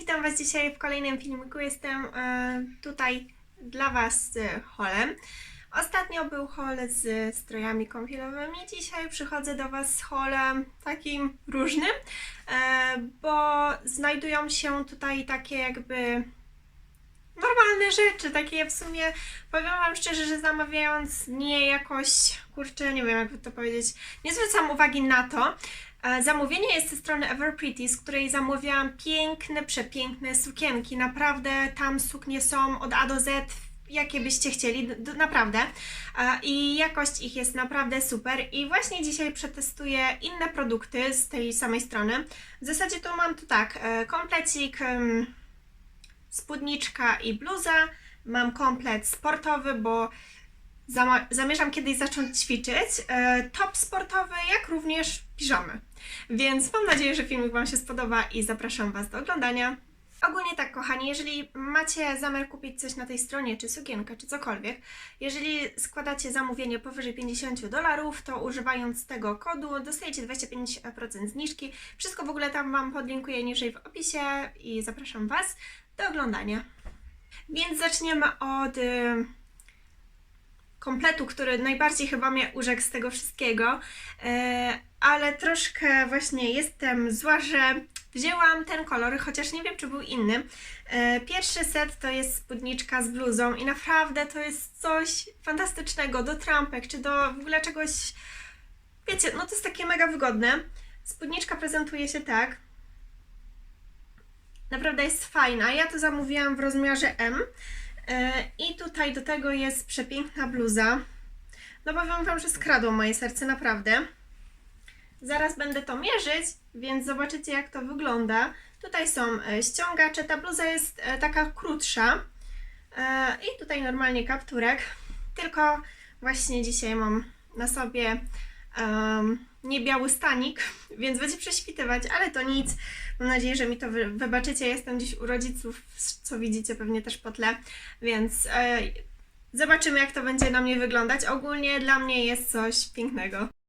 witam Was dzisiaj w kolejnym filmiku. Jestem e, tutaj dla Was z holem. Ostatnio był hol z strojami kąpielowymi. Dzisiaj przychodzę do Was z holem takim różnym, e, bo znajdują się tutaj takie jakby normalne rzeczy, takie w sumie powiem Wam szczerze, że zamawiając nie jakoś, kurczę, nie wiem jakby to powiedzieć, nie zwracam uwagi na to. E, Zamówienie jest ze strony Ever Pretty, z której zamówiłam piękne, przepiękne sukienki. Naprawdę tam suknie są od A do Z, jakie byście chcieli, naprawdę. E, I jakość ich jest naprawdę super. I właśnie dzisiaj przetestuję inne produkty z tej samej strony. W zasadzie to mam tu tak, e, komplecik, spódniczka i bluza. Mam komplet sportowy, bo zamierzam kiedyś zacząć ćwiczyć. E, top sportowy, jak również piżamy. Więc mam nadzieję, że filmik Wam się spodoba i zapraszam Was do oglądania. Ogólnie tak, kochani, jeżeli macie zamiar kupić coś na tej stronie, czy sukienkę, czy cokolwiek, jeżeli składacie zamówienie powyżej 50 dolarów, to używając tego kodu dostajecie 25% zniżki. Wszystko w ogóle tam Wam podlinkuję niżej w opisie i zapraszam Was do oglądania. Więc zaczniemy od y, kompletu, który najbardziej chyba mnie urzekł z tego wszystkiego, e, ale troszkę właśnie jestem zła, że wzięłam ten kolor, chociaż nie wiem, czy był inny. E, Pierwszy set to jest spódniczka z bluzą i naprawdę to jest coś fantastycznego do trampek, czy do w ogóle czegoś, wiecie, no to jest takie mega wygodne. Spódniczka prezentuje się tak. Naprawdę jest fajna. Ja to zamówiłam w rozmiarze M. E, I tutaj do tego jest przepiękna bluza. No powiem Wam, że skradło moje serce, naprawdę. Zaraz będę to mierzyć, więc zobaczycie jak to wygląda. Tutaj są e, ściągacze, ta bluza jest e, taka krótsza. I tutaj normalnie kapturek. Tylko właśnie dzisiaj mam na sobie um, nie biały stanik, więc będzie prześwitywać, ale to nic. Mam nadzieję, że mi to wy, wybaczycie. Jestem dziś u rodziców, co widzicie pewnie też po tle, więc e, zobaczymy, jak to będzie na mnie wyglądać. Ogólnie dla mnie jest coś pięknego.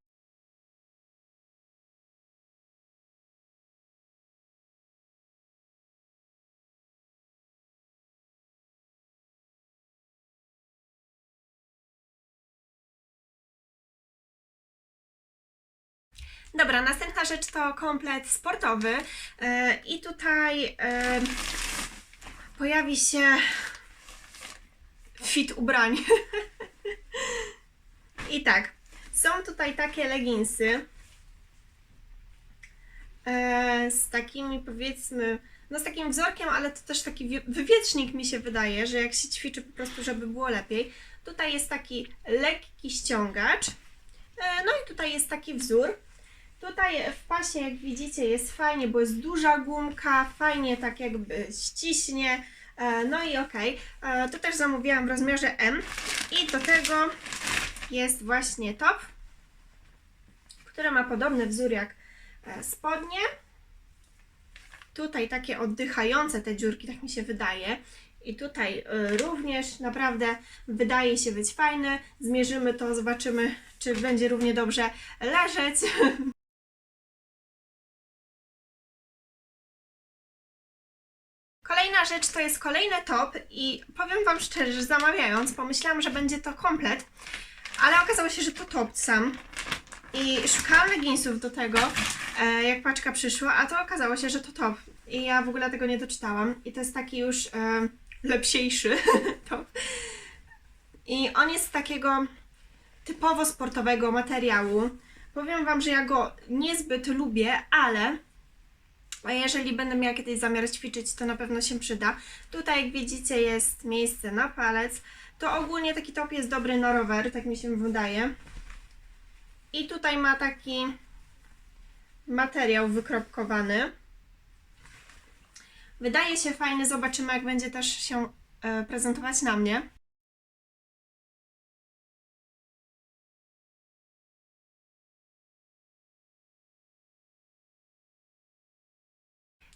Dobra, następna rzecz to komplet sportowy. E, I tutaj e, pojawi się fit ubrań. I tak, są tutaj takie leginsy e, z takimi powiedzmy, no z takim wzorkiem, ale to też taki wi- wywiecznik mi się wydaje, że jak się ćwiczy po prostu, żeby było lepiej. Tutaj jest taki lekki ściągacz. No i tutaj jest taki wzór. Tutaj w pasie, jak widzicie, jest fajnie, bo jest duża gumka, fajnie tak jakby ściśnie. E, No i okej, E, to też zamówiłam w rozmiarze M. I do tego jest właśnie top, który ma podobny wzór jak e, spodnie. Tutaj takie oddychające te dziurki, tak mi się wydaje. I tutaj również naprawdę wydaje się być fajny. Zmierzymy to, zobaczymy, czy będzie równie dobrze leżeć. Kolejna rzecz to jest kolejny top i powiem Wam szczerze, że zamawiając pomyślałam, że będzie to komplet, ale okazało się, że to top sam. I szukałam leginsów do tego, e, jak paczka przyszła, a to okazało się, że to top. I ja w ogóle tego nie doczytałam. I to jest taki już e, lepsiejszy top. I on jest z takiego typowo sportowego materiału. Powiem Wam, że ja go niezbyt lubię, ale a jeżeli będę miała kiedyś zamiar ćwiczyć, to na pewno się przyda. Tutaj, jak widzicie, jest miejsce na palec. To ogólnie taki top jest dobry na rower, tak mi się wydaje. I tutaj ma taki materiał wykropkowany. Wydaje się fajny, zobaczymy jak będzie też się e, prezentować na mnie.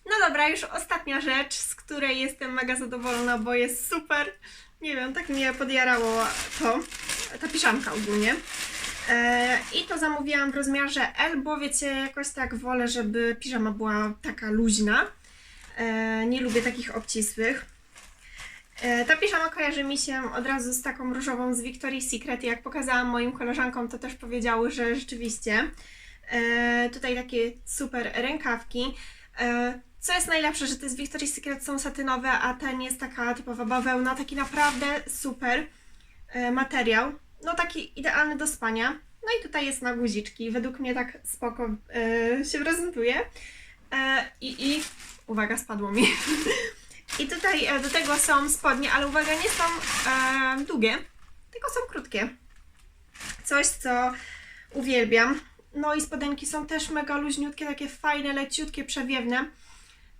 No dobra, już ostatnia rzecz, z której jestem mega zadowolona, bo jest super. Nie wiem, tak mnie podjarało to, ta piżamka ogólnie. E, I to zamówiłam w rozmiarze L, bo wiecie, jakoś tak wolę, żeby piżama była taka luźna. E, nie lubię takich obcisłych. E, ta piżama kojarzy mi się od razu z taką różową z Victoria's Secret. Jak pokazałam moim koleżankom, to też powiedziały, że rzeczywiście. Tutaj takie super rękawki. Co jest najlepsze, że te z Victoria's Secret są satynowe, a ten jest taka typowa bawełna. Taki naprawdę super e, materiał. No taki idealny do spania. No i tutaj jest na guziczki. Według mnie tak spoko e, się prezentuje. E, I, I uwaga, spadło mi. I tutaj do tego są spodnie, ale uwaga, nie są e, długie, tylko są krótkie. Coś, co uwielbiam. No i spodenki są też mega luźniutkie, takie fajne, leciutkie, przewiewne.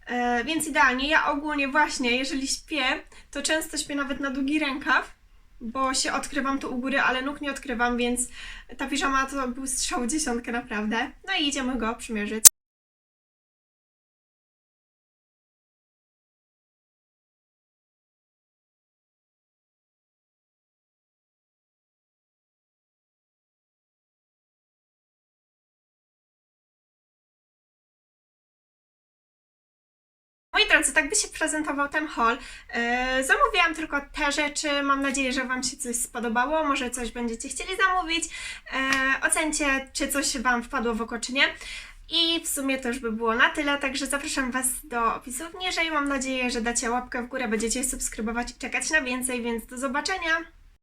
E, więc idealnie. Ja ogólnie właśnie, jeżeli śpię, to często śpię nawet na długi rękaw, bo się odkrywam tu u góry, ale nóg nie odkrywam, więc ta piżama to był strzał dziesiątkę naprawdę. No i idziemy go przymierzyć. Moi drodzy, tak by się prezentował ten haul. Yy, zamówiłam tylko te rzeczy. Mam nadzieję, że Wam się coś spodobało. Może coś będziecie chcieli zamówić. Yy, ocencie, czy coś Wam wpadło w oko, czy nie. I w sumie to już by było na tyle, także zapraszam Was do opisów niżej. Mam nadzieję, że dacie łapkę w górę, będziecie subskrybować i czekać na więcej, więc do zobaczenia!